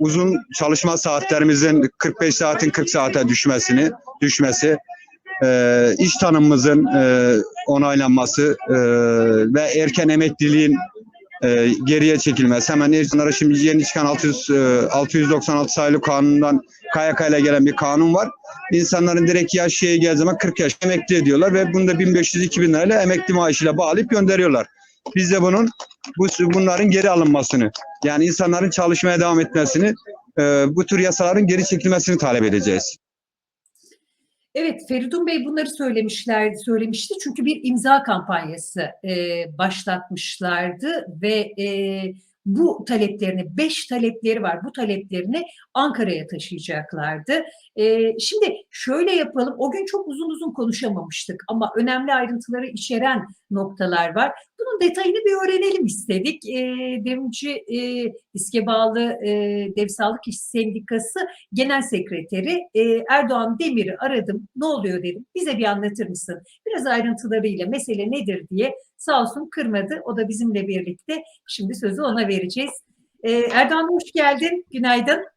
uzun çalışma saatlerimizin 45 saatin 40 saate düşmesini düşmesi, e, iş tanımımızın e, onaylanması e, ve erken emekliliğin e, geriye çekilmesi. Hemen insanlara şimdi yeni çıkan 600, e, 696 sayılı kanundan KYK ile gelen bir kanun var. İnsanların direkt yaş şeye geldiği zaman 40 yaş emekli ediyorlar ve bunu da 1500-2000 lirayla emekli maaşıyla bağlayıp gönderiyorlar. Biz de bunun bu bunların geri alınmasını yani insanların çalışmaya devam etmesini e, bu tür yasaların geri çekilmesini talep edeceğiz. Evet, Feridun Bey bunları söylemişlerdi, söylemişti. Çünkü bir imza kampanyası e, başlatmışlardı ve e, bu taleplerini, beş talepleri var. Bu taleplerini Ankara'ya taşıyacaklardı. E, şimdi şöyle yapalım. O gün çok uzun uzun konuşamamıştık ama önemli ayrıntıları içeren noktalar var. Bunun detayını bir öğrenelim istedik. E, Devrimci e, İSKE bağlı e, Dev Sağlık İş Sendikası Genel Sekreteri e, Erdoğan Demir'i aradım. Ne oluyor dedim. Bize bir anlatır mısın? Biraz ayrıntılarıyla mesele nedir diye sağ olsun kırmadı. O da bizimle birlikte. Şimdi sözü ona vereceğiz. E, Erdoğan hoş geldin. Günaydın.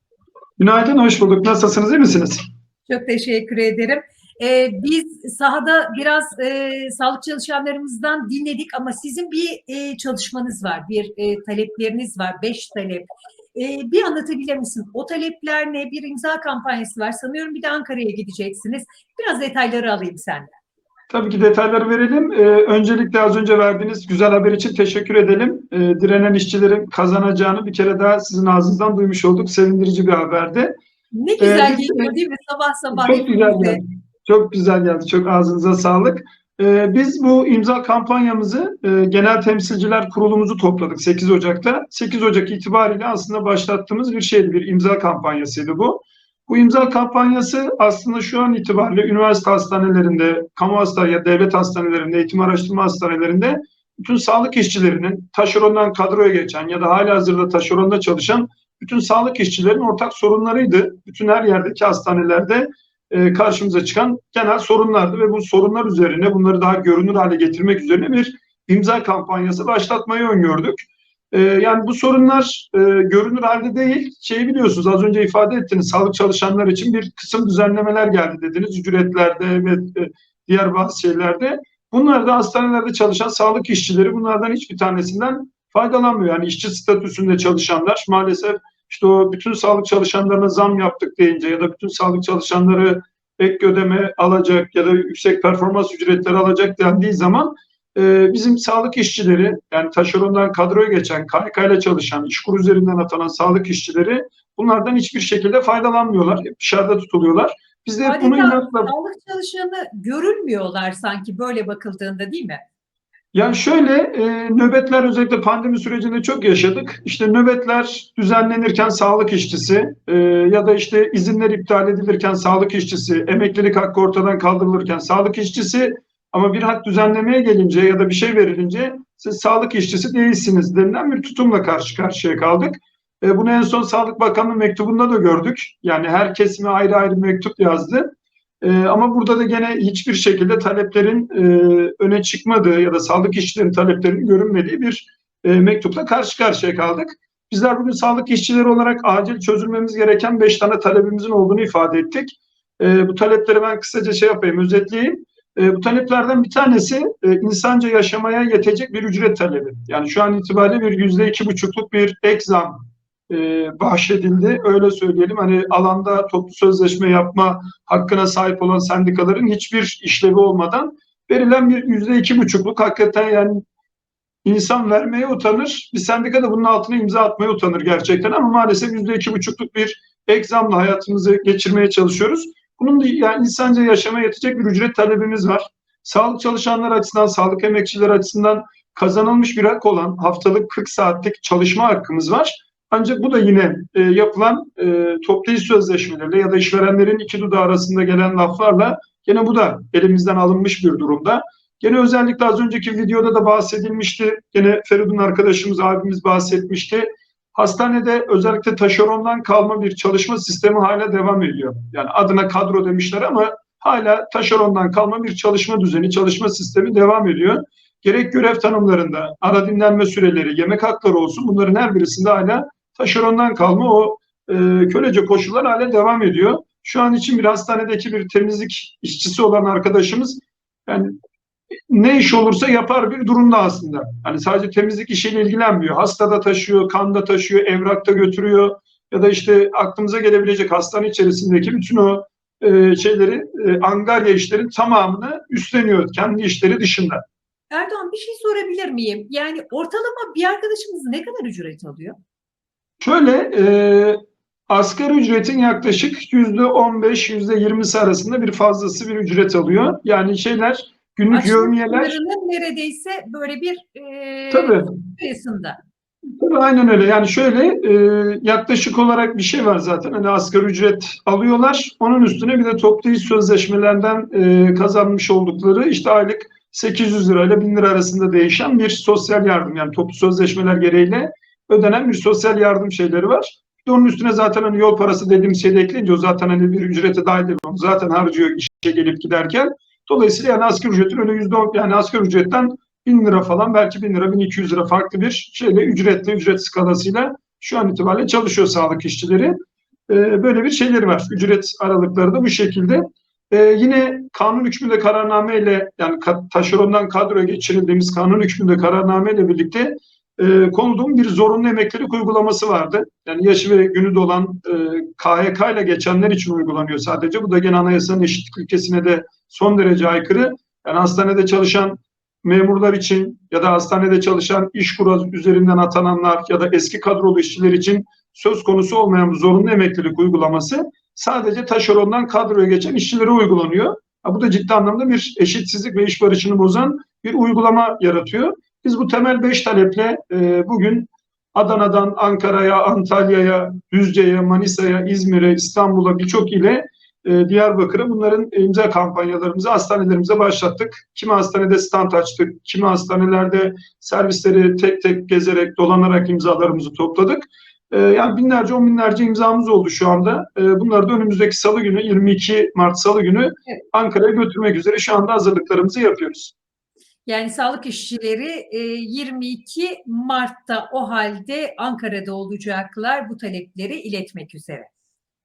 Günaydın, hoş bulduk. Nasılsınız, iyi misiniz? Çok teşekkür ederim. Ee, biz sahada biraz e, sağlık çalışanlarımızdan dinledik ama sizin bir e, çalışmanız var, bir e, talepleriniz var, beş talep. E, bir anlatabilir misin? O talepler ne? Bir imza kampanyası var. Sanıyorum bir de Ankara'ya gideceksiniz. Biraz detayları alayım senden. Tabii ki detayları verelim. Ee, öncelikle az önce verdiğiniz güzel haber için teşekkür edelim. Ee, direnen işçilerin kazanacağını bir kere daha sizin ağzınızdan duymuş olduk. Sevindirici bir haberdi. Ne güzel Ee, geliyor değil mi? Sabah sabah. Çok güzel geldi. Çok güzel geldi. Çok ağzınıza sağlık. Ee, biz bu imza kampanyamızı e, Genel Temsilciler Kurulumuzu topladık 8 Ocak'ta. 8 Ocak itibariyle aslında başlattığımız bir şeydi, bir imza kampanyasıydı bu. Bu imza kampanyası aslında şu an itibariyle üniversite hastanelerinde, kamu hastane ya devlet hastanelerinde, eğitim araştırma hastanelerinde bütün sağlık işçilerinin taşerondan kadroya geçen ya da hala hazırda taşeronda çalışan bütün sağlık işçilerinin ortak sorunlarıydı. Bütün her yerdeki hastanelerde e, karşımıza çıkan genel sorunlardı ve bu sorunlar üzerine bunları daha görünür hale getirmek üzerine bir imza kampanyası başlatmayı öngördük. E, yani bu sorunlar e, görünür halde değil, şeyi biliyorsunuz az önce ifade ettiniz sağlık çalışanlar için bir kısım düzenlemeler geldi dediniz ücretlerde ve e, diğer bazı şeylerde. Bunlar da hastanelerde çalışan sağlık işçileri bunlardan hiçbir tanesinden faydalanmıyor. Yani işçi statüsünde çalışanlar maalesef işte o bütün sağlık çalışanlarına zam yaptık deyince ya da bütün sağlık çalışanları ek ödeme alacak ya da yüksek performans ücretleri alacak dendiği zaman e, bizim sağlık işçileri yani taşerondan kadroya geçen, KYK ile çalışan, işkur üzerinden atanan sağlık işçileri bunlardan hiçbir şekilde faydalanmıyorlar. Hep dışarıda tutuluyorlar. Biz de hep bunu inatla sağlık çalışanı görünmüyorlar sanki böyle bakıldığında değil mi? Yani şöyle e, nöbetler özellikle pandemi sürecinde çok yaşadık. İşte nöbetler düzenlenirken sağlık işçisi e, ya da işte izinler iptal edilirken sağlık işçisi, emeklilik hakkı ortadan kaldırılırken sağlık işçisi ama bir hak düzenlemeye gelince ya da bir şey verilince siz sağlık işçisi değilsiniz denilen bir tutumla karşı karşıya kaldık. E, bunu en son Sağlık Bakanlığı mektubunda da gördük. Yani her kesime ayrı ayrı mektup yazdı. Ee, ama burada da gene hiçbir şekilde taleplerin e, öne çıkmadığı ya da sağlık işçilerinin taleplerinin görünmediği bir e, mektupla karşı karşıya kaldık. Bizler bugün sağlık işçileri olarak acil çözülmemiz gereken beş tane talebimizin olduğunu ifade ettik. E, bu talepleri ben kısaca şey yapayım, özetleyeyim. E, bu taleplerden bir tanesi e, insanca yaşamaya yetecek bir ücret talebi. Yani şu an itibariyle bir yüzde iki buçukluk bir ek e, bahşedildi. Öyle söyleyelim hani alanda toplu sözleşme yapma hakkına sahip olan sendikaların hiçbir işlevi olmadan verilen bir yüzde iki buçukluk hakikaten yani insan vermeye utanır. Bir sendika da bunun altına imza atmaya utanır gerçekten ama maalesef yüzde iki buçukluk bir egzamla hayatımızı geçirmeye çalışıyoruz. Bunun da yani insanca yaşamaya yetecek bir ücret talebimiz var. Sağlık çalışanlar açısından, sağlık emekçiler açısından kazanılmış bir hak olan haftalık 40 saatlik çalışma hakkımız var. Ancak bu da yine e, yapılan e, toplu iş sözleşmeleriyle ya da işverenlerin iki dudağı arasında gelen laflarla gene bu da elimizden alınmış bir durumda. Gene özellikle az önceki videoda da bahsedilmişti. Gene Feridun arkadaşımız, abimiz bahsetmişti. Hastanede özellikle taşerondan kalma bir çalışma sistemi hala devam ediyor. Yani adına kadro demişler ama hala taşerondan kalma bir çalışma düzeni, çalışma sistemi devam ediyor. Gerek görev tanımlarında, ara dinlenme süreleri, yemek hakları olsun bunların her birisinde hala taşerondan kalma o e, kölece koşullar hala devam ediyor. Şu an için bir hastanedeki bir temizlik işçisi olan arkadaşımız yani ne iş olursa yapar bir durumda aslında. Hani sadece temizlik işiyle ilgilenmiyor. Hasta da taşıyor, kan da taşıyor, evrak da götürüyor ya da işte aklımıza gelebilecek hastane içerisindeki bütün o e, şeyleri, e, angarya işlerin tamamını üstleniyor kendi işleri dışında. Erdoğan bir şey sorabilir miyim? Yani ortalama bir arkadaşımız ne kadar ücret alıyor? Şöyle e, asgari ücretin yaklaşık yüzde on beş, yüzde yirmisi arasında bir fazlası bir ücret alıyor. Yani şeyler günlük Açlık sınırının neredeyse böyle bir e, tabii sayısında. Tabii aynen öyle. Yani şöyle e, yaklaşık olarak bir şey var zaten. Hani asgari ücret alıyorlar. Onun üstüne bir de toplu iş sözleşmelerinden e, kazanmış oldukları işte aylık 800 lirayla 1000 lira arasında değişen bir sosyal yardım. Yani toplu sözleşmeler gereğiyle ödenen bir sosyal yardım şeyleri var. Bir de onun üstüne zaten hani yol parası dediğimiz şey de ekleyince o zaten hani bir ücrete dahil değil. Onu zaten harcıyor işe gelip giderken. Dolayısıyla yani asgari ücretin öyle yüzde on yani asgari ücretten 1000 lira falan belki 1000 lira 1200 lira farklı bir şeyle ücretle ücret skalasıyla şu an itibariyle çalışıyor sağlık işçileri. Ee, böyle bir şeyleri var. Ücret aralıkları da bu şekilde. Ee, yine kanun hükmünde kararnameyle yani taşerondan kadroya geçirildiğimiz kanun hükmünde kararnameyle birlikte e, konulduğum bir zorunlu emeklilik uygulaması vardı. Yani yaşı ve günü dolan e, KHK ile geçenler için uygulanıyor sadece. Bu da gene anayasanın eşitlik ilkesine de son derece aykırı. Yani hastanede çalışan memurlar için ya da hastanede çalışan iş kuru üzerinden atananlar ya da eski kadrolu işçiler için söz konusu olmayan bu zorunlu emeklilik uygulaması sadece taşerondan kadroya geçen işçilere uygulanıyor. Ha, bu da ciddi anlamda bir eşitsizlik ve iş barışını bozan bir uygulama yaratıyor. Biz bu temel beş taleple e, bugün Adana'dan Ankara'ya, Antalya'ya, Düzce'ye, Manisa'ya, İzmir'e, İstanbul'a birçok ile e, Diyarbakır'a bunların imza kampanyalarımızı hastanelerimize başlattık. Kimi hastanede stand açtık, kimi hastanelerde servisleri tek tek gezerek, dolanarak imzalarımızı topladık. E, yani binlerce, on binlerce imzamız oldu şu anda. E, bunları da önümüzdeki salı günü, 22 Mart salı günü. Ankara'ya götürmek üzere şu anda hazırlıklarımızı yapıyoruz. Yani sağlık işçileri e, 22 Mart'ta o halde Ankara'da olacaklar bu talepleri iletmek üzere.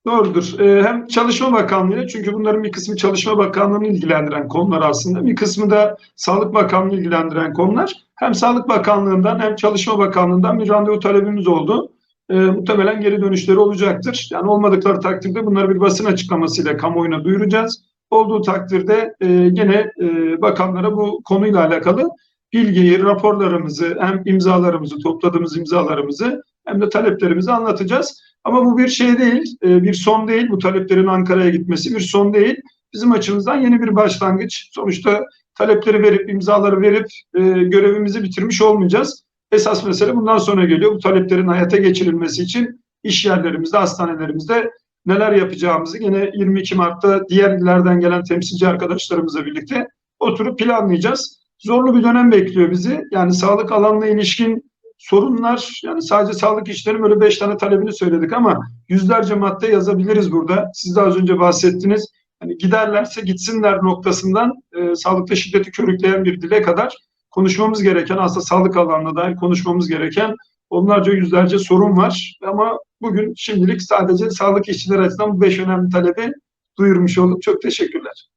Doğrudur. Ee, hem Çalışma Bakanlığı çünkü bunların bir kısmı Çalışma Bakanlığı'nı ilgilendiren konular aslında. Bir kısmı da Sağlık Bakanlığı ilgilendiren konular. Hem Sağlık Bakanlığı'ndan hem Çalışma Bakanlığı'ndan bir randevu talebimiz oldu. Ee, muhtemelen geri dönüşleri olacaktır. Yani olmadıkları takdirde bunları bir basın açıklamasıyla kamuoyuna duyuracağız. Olduğu takdirde e, yine e, bakanlara bu konuyla alakalı bilgiyi, raporlarımızı, hem imzalarımızı, topladığımız imzalarımızı hem de taleplerimizi anlatacağız. Ama bu bir şey değil, e, bir son değil. Bu taleplerin Ankara'ya gitmesi bir son değil. Bizim açımızdan yeni bir başlangıç. Sonuçta talepleri verip, imzaları verip e, görevimizi bitirmiş olmayacağız. Esas mesele bundan sonra geliyor. Bu taleplerin hayata geçirilmesi için iş yerlerimizde, hastanelerimizde neler yapacağımızı yine 22 Mart'ta diğer illerden gelen temsilci arkadaşlarımızla birlikte oturup planlayacağız. Zorlu bir dönem bekliyor bizi. Yani sağlık alanına ilişkin sorunlar yani sadece sağlık işlerinin böyle beş tane talebini söyledik ama yüzlerce madde yazabiliriz burada. Siz de az önce bahsettiniz. Hani giderlerse gitsinler noktasından e, sağlıkta şiddeti körükleyen bir dile kadar konuşmamız gereken aslında sağlık alanına dair konuşmamız gereken onlarca yüzlerce sorun var. Ama bugün şimdilik sadece sağlık işçileri açısından bu beş önemli talebi duyurmuş olduk. Çok teşekkürler.